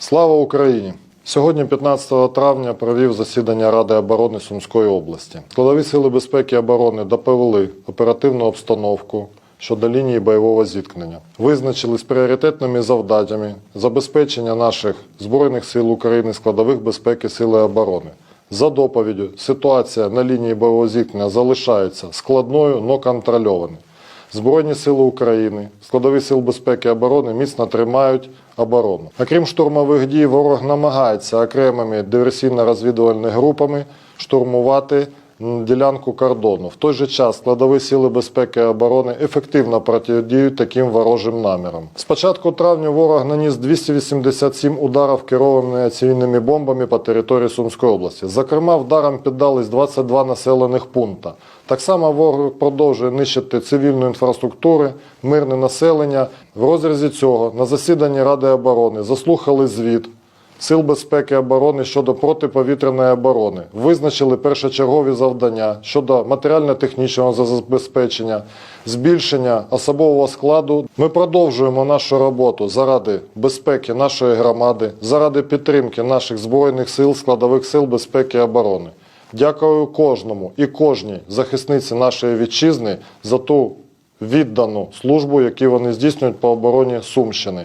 Слава Україні! Сьогодні, 15 травня, провів засідання Ради оборони Сумської області. Складові сили безпеки і оборони доповіли оперативну обстановку щодо лінії бойового зіткнення. Визначились пріоритетними завданнями забезпечення наших Збройних сил України складових безпеки Сили оборони. За доповіддю, ситуація на лінії бойового зіткнення залишається складною, но контрольованою. Збройні сили України, складові сил безпеки і оборони міцно тримають оборону. Окрім штурмових дій, ворог намагається окремими диверсійно-розвідувальними групами штурмувати ділянку кордону. В той же час складові сили безпеки і оборони ефективно протидіють таким ворожим намірам. З початку травня ворог наніс 287 ударів керованими цивільними бомбами по території Сумської області. Зокрема, вдаром піддались 22 населених пункта. Так само ворог продовжує нищити цивільну інфраструктуру, мирне населення. В розрізі цього на засіданні Ради оборони заслухали звіт Сил безпеки оборони щодо протиповітряної оборони, визначили першочергові завдання щодо матеріально-технічного забезпечення, збільшення особового складу. Ми продовжуємо нашу роботу заради безпеки нашої громади, заради підтримки наших збройних сил, складових сил безпеки і оборони. Дякую кожному і кожній захисниці нашої вітчизни за ту віддану службу, яку вони здійснюють по обороні Сумщини.